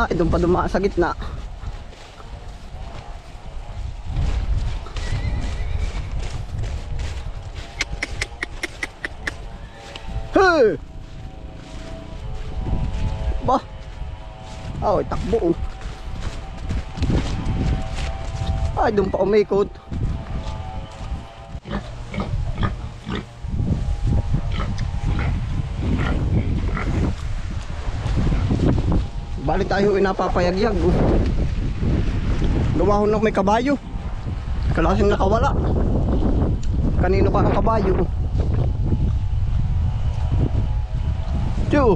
Ah, doon pa dumaan sa gitna. Hey! Ba? Ah, oh, takbo oh. Ay, doon pa umikot. Balik tayo inapapayagyag. Oh. Lumahon na may kabayo. Kalasing nakawala. Kanino ka ang kabayo? oh? Tiyo.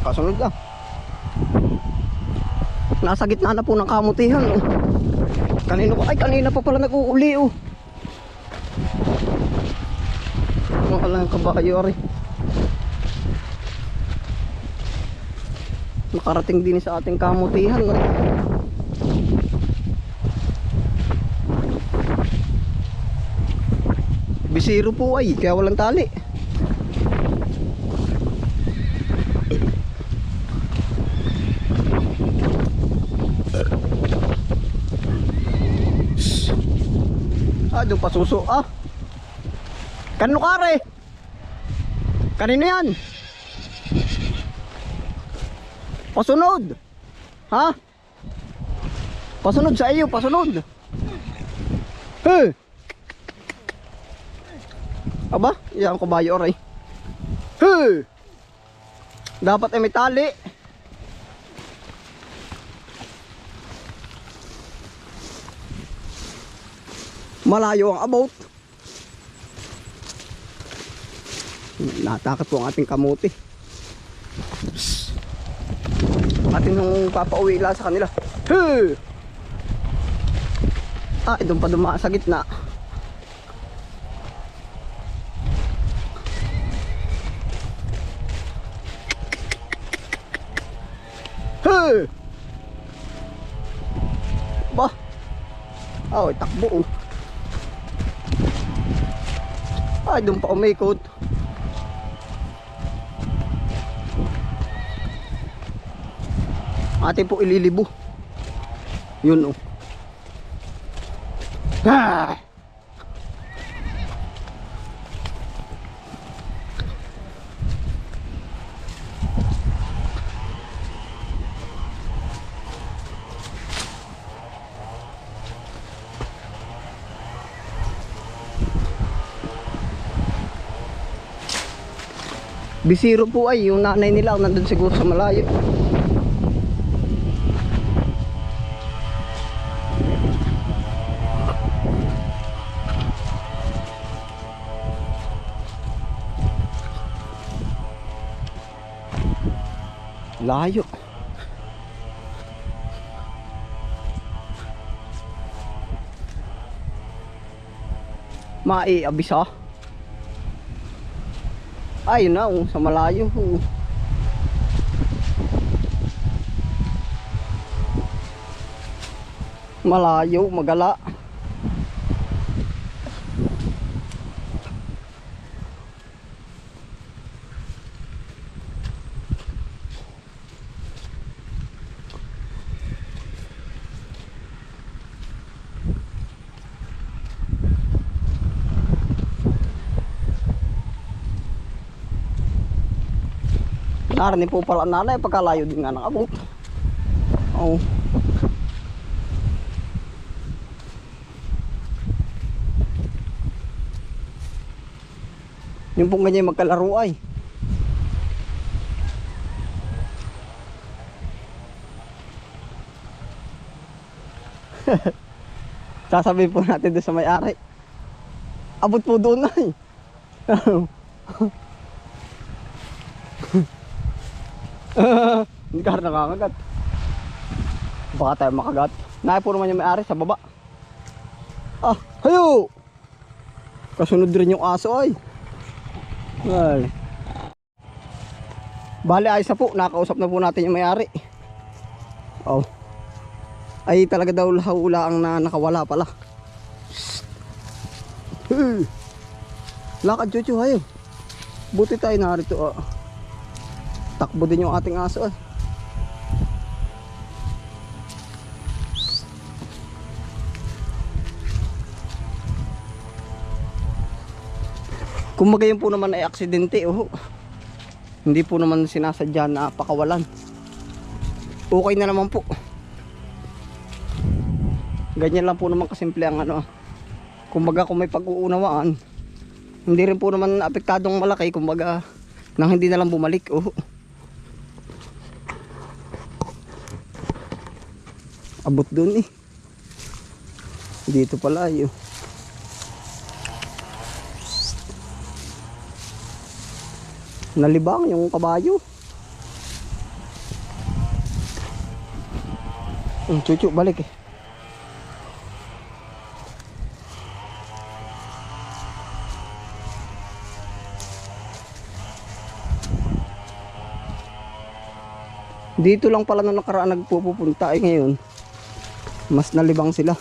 Kasunod na. Nasa gitna na po ng kamutihan. Oh. Kanino ka? Ay, kanina pa pala nag-uuli. Oh. Mga lang kabayo rin. Nakarating din sa ating kamutihan. No? Bisiro po ay, kaya walang tali. Ah, doon pa suso. Ah. Kanino kare? Kanino yan? Pasunod. Ha? Pasunod sa iyo, pasunod. Hey. Aba, yan ko bayo oray. Hey. Dapat ay may tali. Malayo ang about. Natakot po ang ating kamuti. Atin nung papauwi lang sa kanila. Hey! Ah, doon pa dumaan sa gitna. Hey! Ba? Ah, oh, takbo oh. Ay, doon pa umikot. Atin po ililibo. Yun oh. Ah! Bisiro po ay yung nanay nila nandun siguro sa malayo. Layo. Maiabisa. Ay, yun na, oh, sa malayo. oh. Malayo, magala. Narinig po pala nanay pagkalayo din nga ng. Oo. Yung pong ganyan magkalaro ay. Sasabihin po natin doon sa may-ari. Abot po doon ay. Hindi ka nakakagat. Baka tayo makagat. Naipo naman yung may-ari sa baba. Ah, hayo! Kasunod rin yung aso ay. Well. Bali ayos na po, nakausap na po natin yung may-ari. Oh. Ay talaga daw hula ang na nakawala pala. Lakad chuchu hayo. Buti tayo narito ah. Takbo din yung ating aso ah. eh. Kumbaga yun po naman ay aksidente oh. Hindi po naman sinasadya na pakawalan. Okay na naman po. Ganyan lang po naman kasimple ang ano. Ah. Kumbaga kung may pag-uunawaan, hindi rin po naman apektadong malaki kumbaga nang hindi na lang bumalik oh. Abot doon eh. Dito pala yun. Nalibang yung kabayo. Ang chuchu balik eh. Dito lang pala na nakaraan nagpupunta eh ngayon. Mas nalibang sila.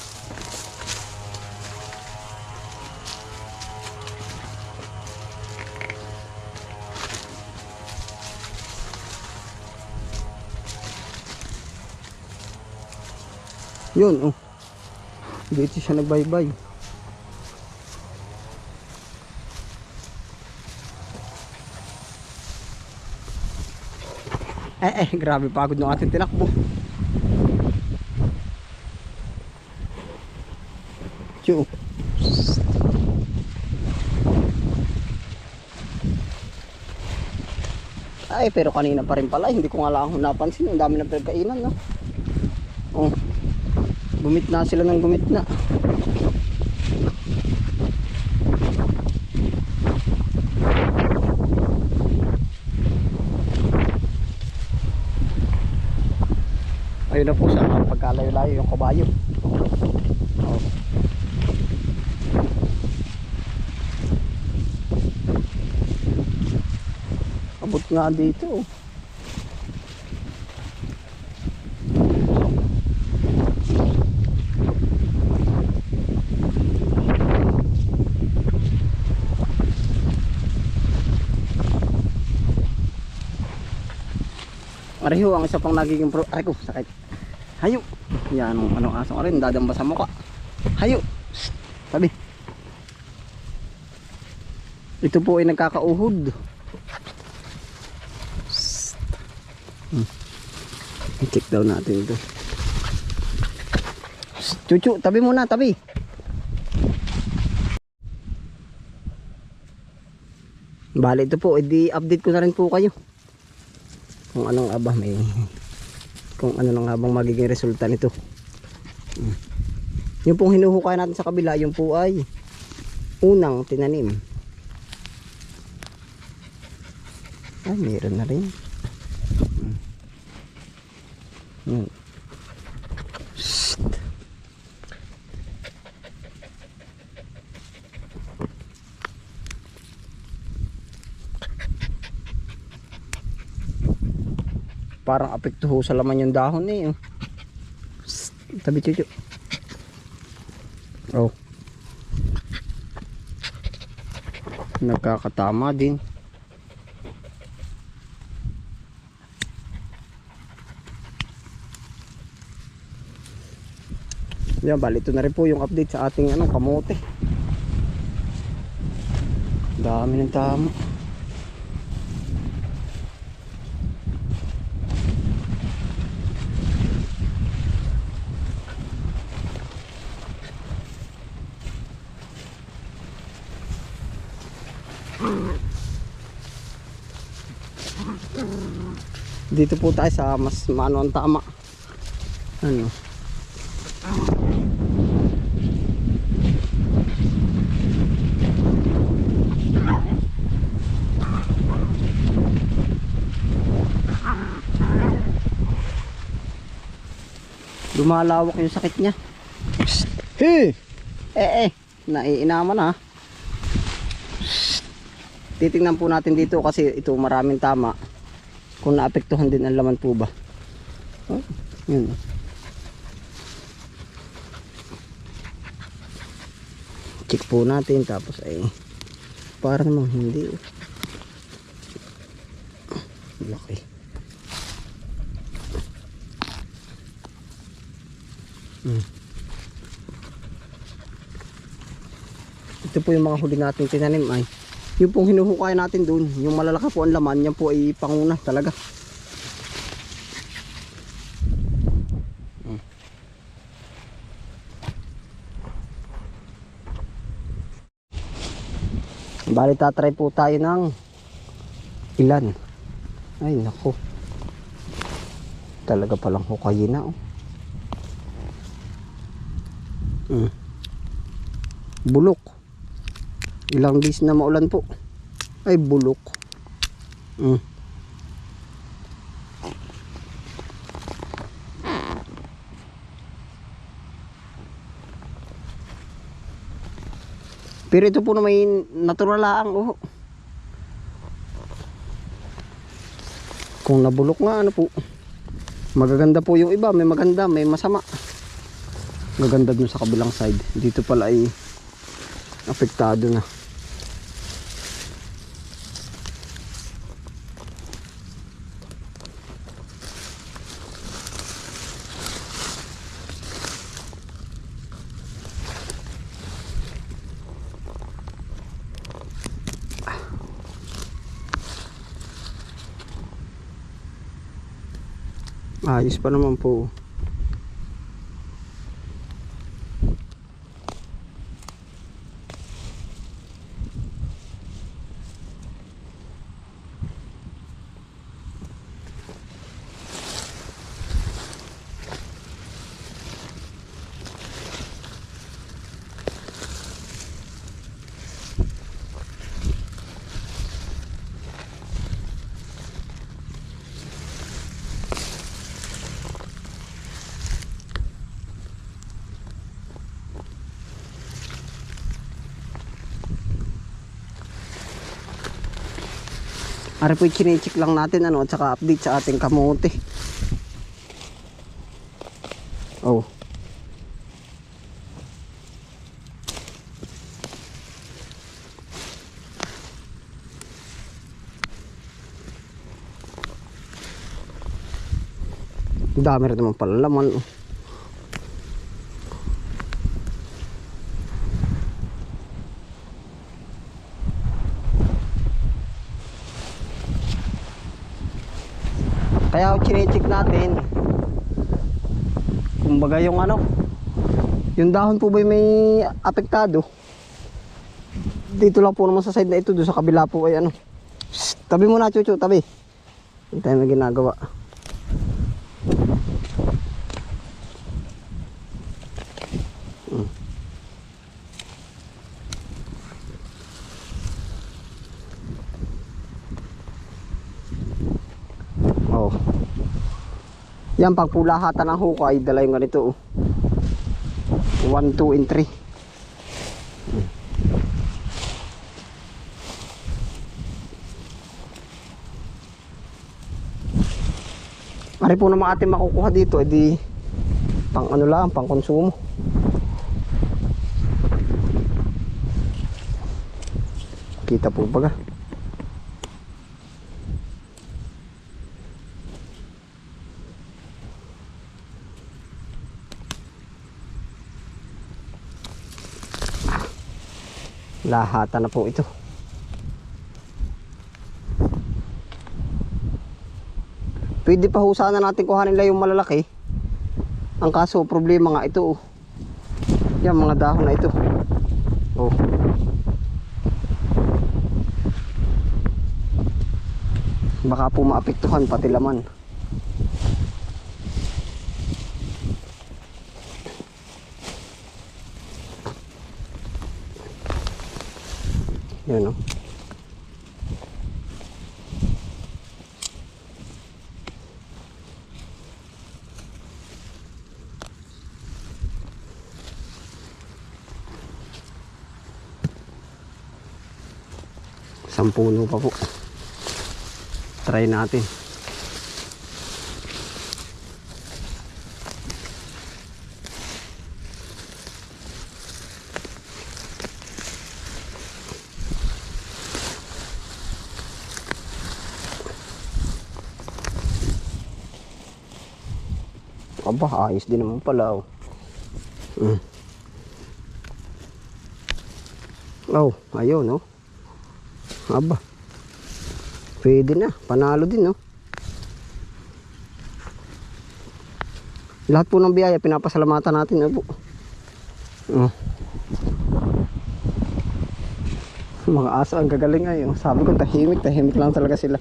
Yun, oh. Dito siya nagbaybay. Eh, eh, grabe pagod ng ating tinakbo. Tiyo. Ay, pero kanina pa rin pala. Hindi ko nga lang napansin. Ang dami ng pagkainan, no? Oh. Gumit na sila ng gumit na. Ayun na po sa pagkalayo-layo yung kabayo. Nga dito. Areho ang isa pang nagiging pro... Aray ko, sakit. Hayo. Yan ang ano asong rin, dadamba sa mukha. Hayo. Shh. Tabi. Ito po ay nagkakauhod. Shh. Hmm. I-check daw natin ito. Chuchu, tabi muna, tabi. Bali ito po, edi update ko na rin po kayo kung anong aba may kung ano nang habang magiging resulta nito Hmm. yung pong hinuhukay natin sa kabila yung po ay unang tinanim ay meron na rin Hmm. Yun. Shhh. parang apekto ho sa laman yung dahon eh oh. Psst, tabi chuchu oh nagkakatama din yan bali ito na rin po yung update sa ating ano, kamote dami ng tama Dito po tayo sa mas maano ang tama. Ano? Lumalawak yung sakit niya. Hey! Eh eh, naiinaman ha. Titingnan po natin dito kasi ito maraming tama kung naapektuhan din ang laman po ba oh, yun check po natin tapos ay parang namang hindi laki hmm. ito po yung mga huli natin tinanim ay Yung pong hinuhukay natin doon, yung malalaki po ang laman, yan po ay panguna talaga. Mm. Bali tatry po tayo ng ilan. Ay nako. Talaga palang hukayin na oh. Mm. Bulok. Ilang days na maulan po. Ay bulok. Mm. Pero ito po na may natural lang oh. Kung nabulok nga ano po. Magaganda po yung iba, may maganda, may masama. Maganda dun sa kabilang side. Dito pala ay apektado na. Ayos pa naman po. Ari po chinecheck lang natin ano at saka update sa ating kamote. Oh. Dami rin naman pala laman. oh. Kaya chinecheck natin. Kumbaga yung ano, yung dahon po ba may apektado? Dito lang po naman sa side na ito, doon sa kabila po ay ano. Shh, tabi muna chuchu, tabi. Hindi tayo may ginagawa. Hmm. Oh. Yan, pag pulahatan ng hukay, dala yung ganito. 1, 2, and 3. Ari po naman ating makukuha dito, edi pang ano lang, pang konsumo. Kita po baga. Lahatan na po ito. Pwede pa ho sana natin kuhanin lang yung malalaki. Ang kaso, problema nga ito. Oh. Yan, mga dahon na ito. Oh. Baka po maapektuhan pati laman. Yan oh. Sampuno pa po. Try natin. Aba, ayos din naman pala. Oh. Mm. Oh, ayun, oh. Aba. Pwede na. Panalo din, no? Lahat po ng biyaya, pinapasalamatan natin, no po. Oh. Mga aso, ang gagaling ay. oh. Sabi ko, tahimik, tahimik lang talaga sila.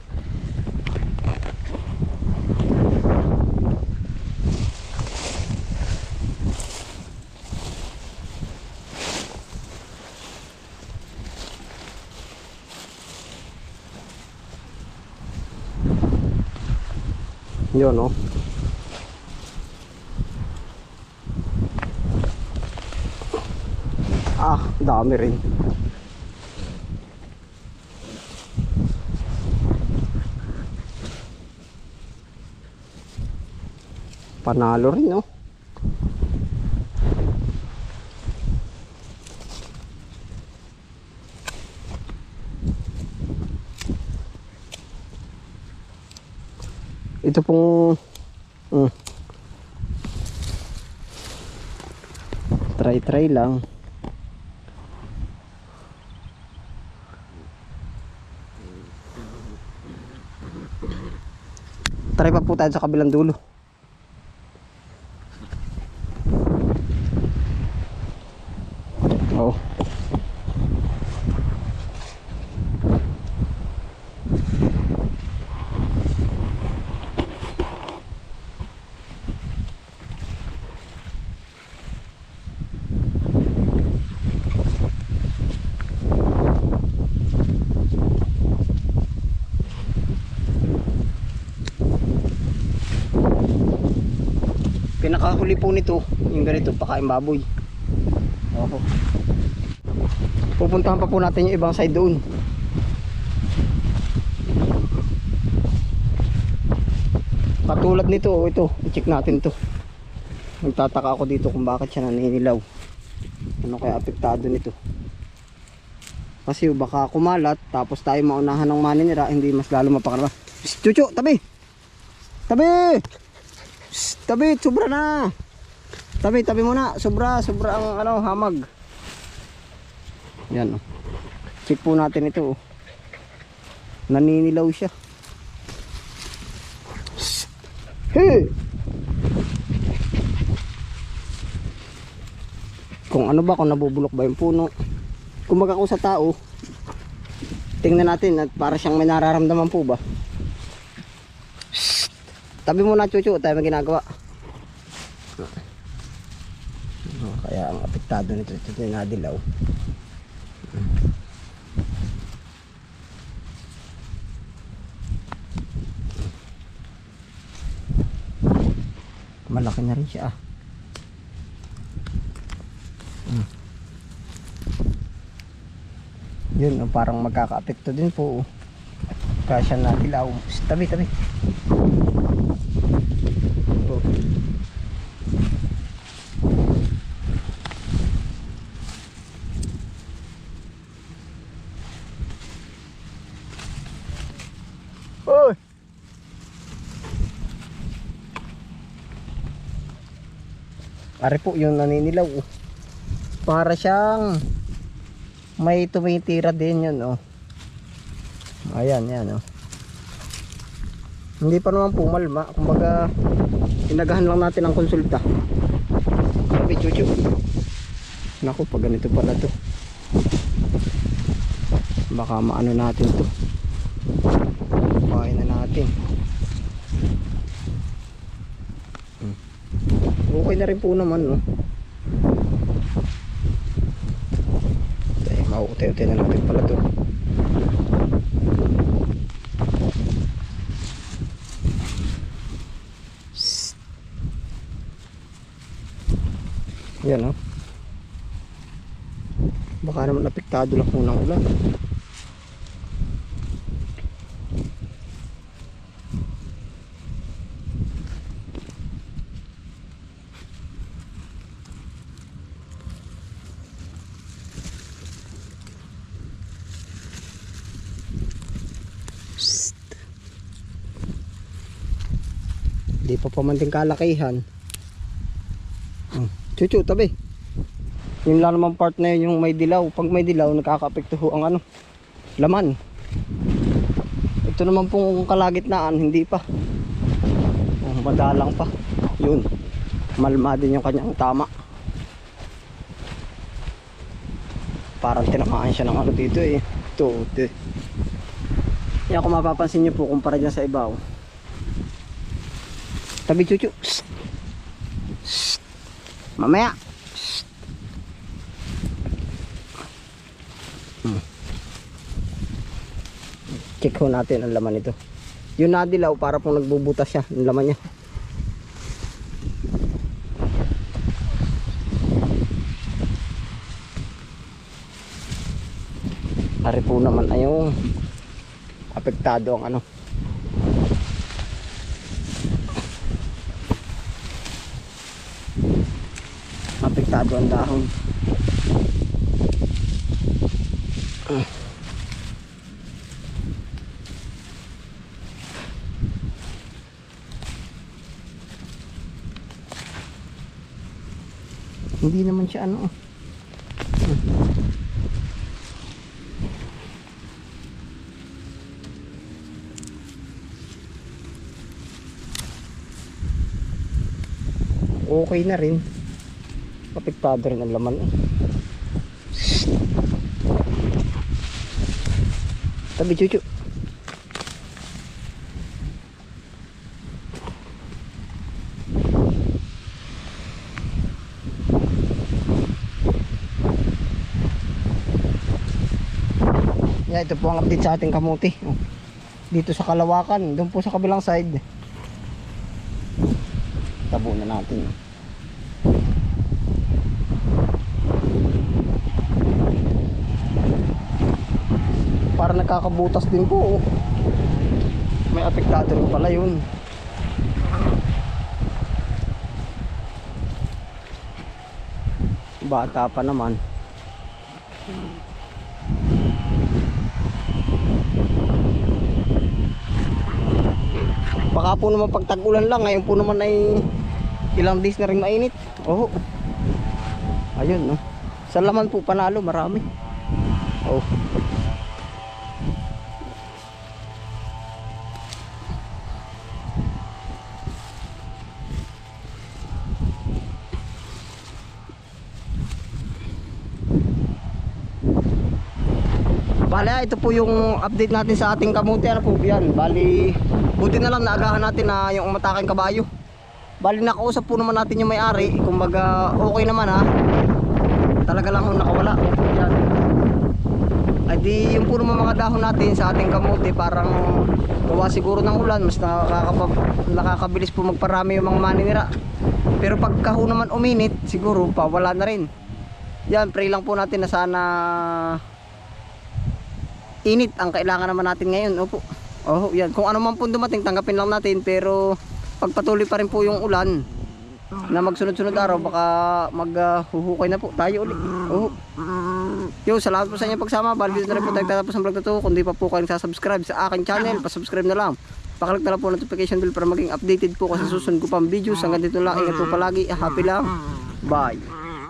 Yun, no? Ah, dami rin. Panalo rin, no? Ito pong mm, try try lang. Try pa po tayo sa kabilang dulo. Oo. Pinakahuli po nito, yung ganito, pakain baboy. Oho. Pupuntahan pa po natin yung ibang side doon. Katulad nito, oh, ito, i-check natin to. Nagtataka ako dito kung bakit siya naninilaw. Ano kaya apektado nito? Kasi oh, baka kumalat, tapos tayo maunahan ng maninira, hindi mas lalo mapakarama. Psst, Chuchu, tabi! Tabi! Tabi, sobra na! Tabi, tabi muna. Sobra, sobra ang ano, hamag. Yan oh. Check po natin ito oh. Naninilaw siya. Hey! Kung ano ba, kung nabubulok ba yung puno. Kumaga ko sa tao, tingnan natin at para siyang may nararamdaman po ba. Psst. Tabi muna chuchu, tayo may ginagawa. Oh, kaya ang apektado nito ito yung nadilaw. Malaki na rin siya ah. Hmm. Yun, oh, parang magkaka-apekto din po. Oh. Kaya siya nadilaw. Shh, Tabi, tabi. Oh. Oy! Pare po yung naninilaw oh. Para siyang may tumitira din yun oh. Ayan, yan oh. Hindi pa naman pumalma. Kumbaga, inagahan lang natin ang konsulta. Sabi, chuchu. Naku, pag ganito pala to. Baka maano natin to. Bahay na natin. Hmm. Okay na rin po naman, no? Tayo, mauutay-utay na natin pala to. Yan, oh. Baka naman apektado lang po ng ulan. Psst. Hindi pa pamanting kalakihan. Hmm. Chuchu, tabi. Yung lang naman part na yun, yung may dilaw. Pag may dilaw, nakaka-apekto ho ang ano, laman. Ito naman pong kalagitnaan, hindi pa. Oh, madalang pa. Yun. Malma din yung kanyang tama. Parang tinamaan siya ng ano dito eh. Ito, ito. Yan kung mapapansin nyo po, kumpara dyan sa ibaw. Tabi chuchu. Shh. Shh. Mamaya. Shh. Hmm. Check ho natin ang laman nito. Yung nadilaw para pong nagbubutas siya ng laman niya. Ari po naman ay yung apektado ang ano. Apektado ang dahon. Hindi naman siya ano. Okay na rin. Apektado rin ang laman. eh. Tabi chuchu. Yeah, ito po ang update sa ating kamuti. Oh. Dito sa Kalawakan, doon po sa kabilang side. Tabo na natin. Para nagkakabutas din po. oh. May apektado rin pala yun. Bata pa naman. Baka po naman pag tag-ulan lang, ngayon po naman ay ilang days na rin mainit. Oo. Ayun, no. Sa laman po panalo, marami. Ito po yung update natin sa ating kamuti. Ano po yan? Bali, buti na lang naagahan natin na yung umataking kabayo. Bali, nakausap po naman natin yung may-ari. Kumbaga, okay naman ha. Talaga lang yung nakawala. Yan. Ay di, yung naman mga dahon natin sa ating kamuti, parang gawa siguro ng ulan. Mas nakakapag, nakakabilis po magparami yung mga maninira. Pero pagka ho naman uminit, siguro pa wala na rin. Yan, pray lang po natin na sana init ang kailangan naman natin ngayon. Opo. Oh, yan. Kung ano man po dumating, tanggapin lang natin. Pero pagpatuloy pa rin po yung ulan na magsunod-sunod araw, baka maghuhukay na po tayo ulit. Oh. Yo, salamat po sa inyong pagsama. Bali dito na rin po tayo tatapos ng vlog na to. Kung di pa po kayo subscribe sa aking channel, pa-subscribe na lang. Pakalik na lang po ang notification bell para maging updated po kasi susunod ko pang videos. Hanggang dito lang. Ingat po palagi. Happy lang. Bye.